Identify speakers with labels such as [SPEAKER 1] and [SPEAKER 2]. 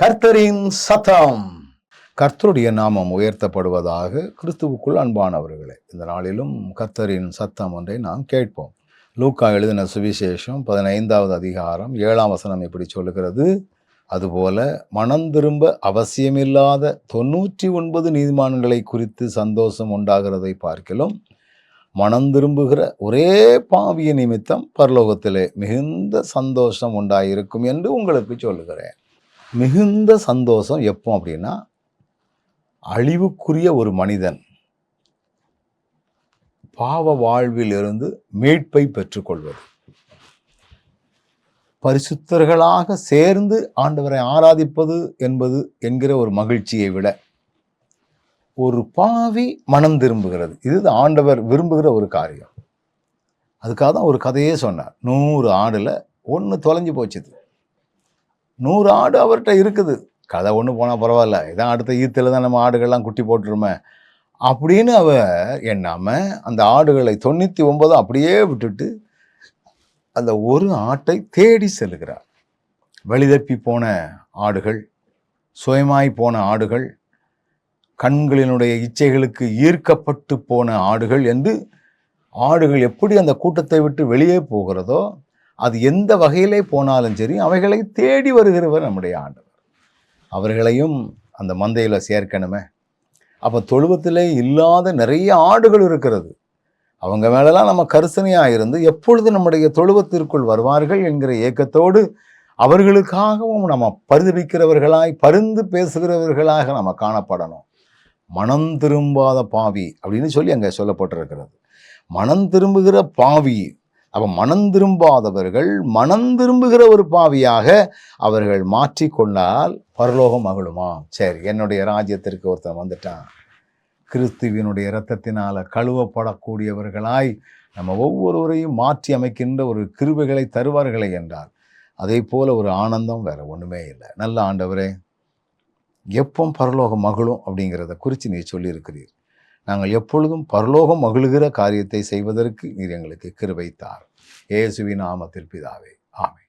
[SPEAKER 1] கர்த்தரின் சத்தம். கர்த்தருடைய நாமம் உயர்த்தப்படுவதாக கிறிஸ்துவுக்குள் அன்பானவர்களே இந்த நாளிலும் கர்த்தரின் சத்தம் ஒன்றை நாம் கேட்போம். லூக்கா எழுதின சுவிசேஷம் பதினைந்தாவது அதிகாரம் ஏழாம் வசனம் இப்படி சொல்லுகிறது. அதுபோல மனம் திரும்ப அவசியமில்லாத தொண்ணூற்றி ஒன்பது நீதிமான்களை குறித்து சந்தோஷம் உண்டாகிறதை பார்க்கிலும் மனம் திரும்புகிற ஒரே பாவிய நிமித்தம் பரலோகத்திலே மிகுந்த சந்தோஷம் உண்டாயிருக்கும் என்று உங்களுக்கு சொல்லுகிறேன். மிகுந்த சந்தோஷம் எப்போ அப்படின்னா அழிவுக்குரிய ஒரு மனிதன் பாவ வாழ்விலிருந்து மீட்பை பெற்றுக்கொள்வது. பரிசுத்தர்களாக சேர்ந்து ஆண்டவரை ஆராதிப்பது என்பது என்கிற ஒரு மகிழ்ச்சியை விட ஒரு பாவி மனம் திரும்புகிறது. இது ஆண்டவர் விரும்புகிற ஒரு காரியம். அதுக்காக தான் ஒரு கதையே சொன்னார். நூறு ஆண்டில் ஒன்று தொலைஞ்சு போச்சுது. நூறு ஆடு அவர்கிட்ட இருக்குது. கதை ஒன்று போனால் பரவாயில்ல. இதான் அடுத்த ஈத்தில் தான் நம்ம ஆடுகள்லாம் குட்டி போட்டுருமே. அப்படின்னு அவ எண்ணாமல் அந்த ஆடுகளை தொண்ணூற்றி ஒன்பதும் அப்படியே விட்டுட்டு அந்த ஒரு ஆட்டை தேடி செல்கிறார் வழிதப்பி போன ஆடுகள் சுயமாய் போன ஆடுகள் கண்களினுடைய இச்சைகளுக்கு ஈர்க்கப்பட்டு போன ஆடுகள் என்று ஆடுகள் எப்படி அந்த கூட்டத்தை விட்டு வெளியே போகிறதோ அது எந்த வகையிலே போனாலும் சரி அவைகளை தேடி வருகிறவர் நம்முடைய ஆண்டவர். அவர்களையும் அந்த மந்தையில் சேர்க்கணுமே. அப்போ தொழுவத்திலே இல்லாத நிறைய ஆடுகள் இருக்கிறது. அவங்க மேலெல்லாம் நம்ம கரிசனையாக இருந்து எப்பொழுது நம்முடைய தொழுவத்திற்குள் வருவார்கள் என்கிற ஏக்கத்தோடு அவர்களுக்காகவும் நம்ம பரிதபிக்கிறவர்களாய் பரிந்து பேசுகிறவர்களாக நம்ம காணப்படணும். மனம் திரும்பாத பாவி அப்படின்னு சொல்லி அங்கே சொல்லப்பட்டிருக்கிறது. மனம் திரும்புகிற பாவி அப்போ மனம் திரும்பாதவர்கள் மனம் திரும்புகிற ஒரு பாவியாக அவர்கள் மாற்றிக்கொண்டால் பரலோகம் மகளுமா சரி என்னுடைய ராஜ்யத்திற்கு ஒருத்தன் வந்துட்டான். கிறிஸ்துவினுடைய இரத்தத்தினால கழுவப்படக்கூடியவர்களாய் நம்ம ஒவ்வொருவரையும் மாற்றி அமைக்கின்ற ஒரு கிருபைகளை தருவார்களே என்றால் அதே போல ஒரு ஆனந்தம் வேற ஒன்றுமே இல்லை. நல்ல ஆண்டவரே எப்போ பரலோகம் மகளும் அப்படிங்கிறத குறித்து நீ சொல்லியிருக்கிறீர். நாங்கள் எப்பொழுதும் பரலோகம் மகிழுகிற காரியத்தை செய்வதற்கு நீர் எங்களுக்கு கிருபை தார் ஏசுவி நாமத்தில் பிதாவே ஆமென்.